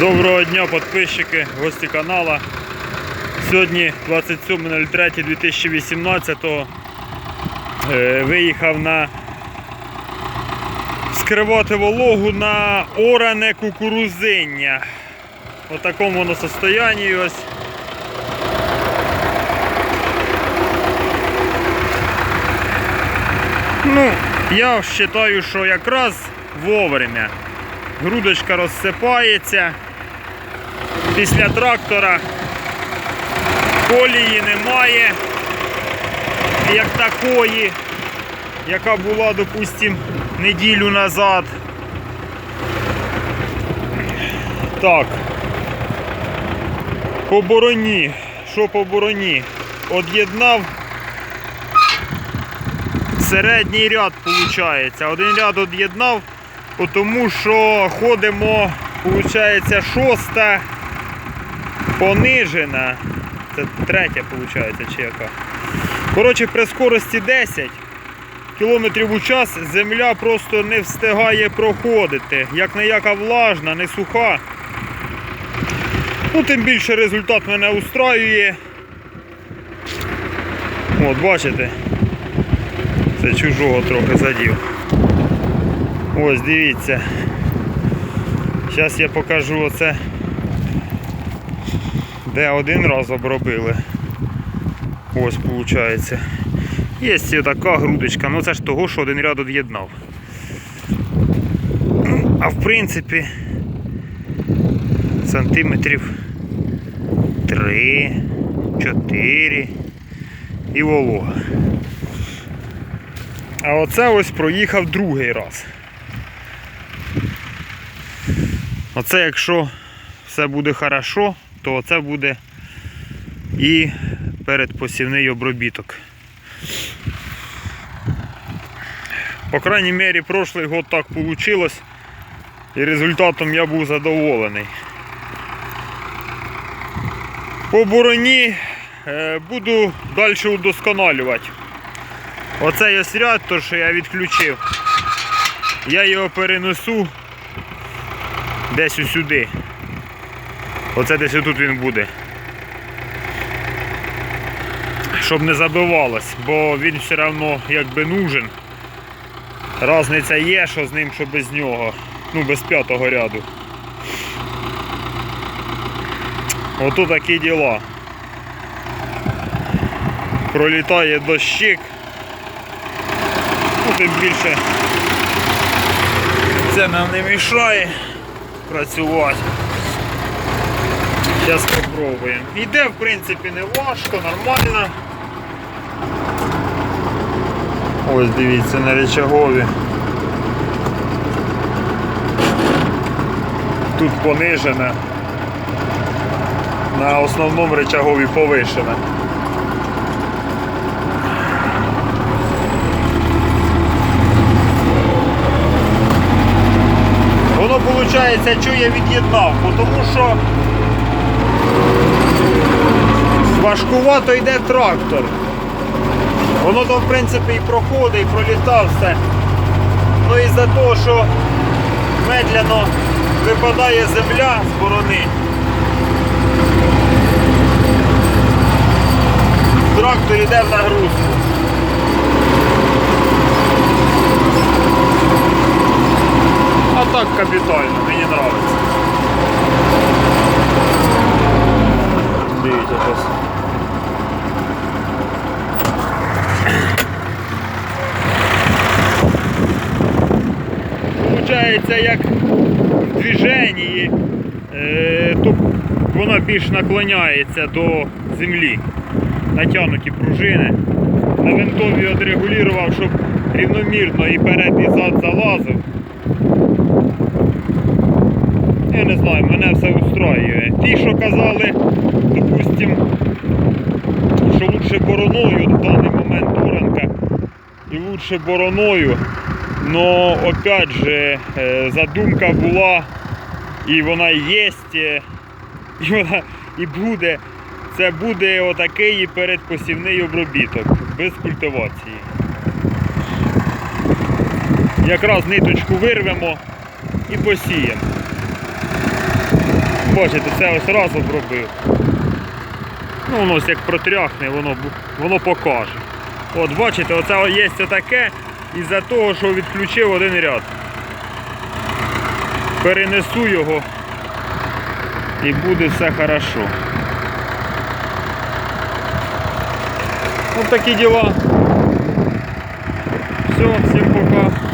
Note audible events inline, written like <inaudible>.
Доброго дня, підписчики, гості канала. Сьогодні 27.03.2018 е, виїхав на скривати вологу на оране кукурузиння. У такому воно состоянні ось. Ну, я вважаю, що якраз вовремя. Грудочка розсипається. Після трактора колії немає, як такої, яка була, допустим, неділю назад. Так. По бороні. Що по бороні? Од'єднав середній ряд, виходить. Один ряд од'єднав, тому що ходимо, виходить, шоста понижена. Це третя, виходить, чи. Коротше, при скорості 10 км у час земля просто не встигає проходити. Як не яка влажна, не суха. Ну, тим більше результат мене устраює. От, бачите? Це чужого трохи задів. Ось, дивіться. Зараз я покажу оце. Де один раз обробили. Ось виходить. Є така грудочка, ну це ж того, що один ряд од'єднав. А в принципі сантиметрів 3, 4 і волога. А оце ось проїхав другий раз. Оце якщо все буде хорошо, то оце буде і передпосівний обробіток. По крайній мірі, прошлий год так вийшло, і результатом я був задоволений. По бороні е, буду далі удосконалювати. Оцей ось ряд, то що я відключив, я його перенесу десь сюди. Оце десь отут він буде. Щоб не забивалось, бо він все одно якби нужен. Разниця є, що з ним, що без нього. Ну, без п'ятого ряду. Ото такі діла. Пролітає дощик. Ну, тим більше це нам не мішає працювати. Зараз спробуємо. Іде, в принципі, не важко, нормально. Ось дивіться на речагові. Тут понижена. На основному речагові повишена. Воно виходить, що я від'єднав, тому що важкувато йде трактор. Воно то в принципі і проходить, і пролітав все. Ну і за того, що медляно випадає земля з борони. Трактор йде в нагрузку. А так капітально, мені подобається. Дивіться зараз. Получається, як в движенні, е, то вона більш наклоняється до землі. Натягнуті пружини. На винтові відрегулював, щоб рівномірно і перед, і зад залазив. Я не знаю, мене все устраює. Ті, що казали, допустим, що лучше бороною в даний момент оранка і лучше бороною. Но опять же е, задумка була і вона є, і <laughs> вона і буде. Це буде отакий передпосівний обробіток без культивації. Якраз ниточку вирвемо і посіємо. бачите, це ось раз обробив. Ну, воно ось як протряхне, воно, воно покаже. От бачите, оце є таке із-за того, що відключив один ряд. Перенесу його і буде все хорошо. Ось такі діла. Все, всім пока.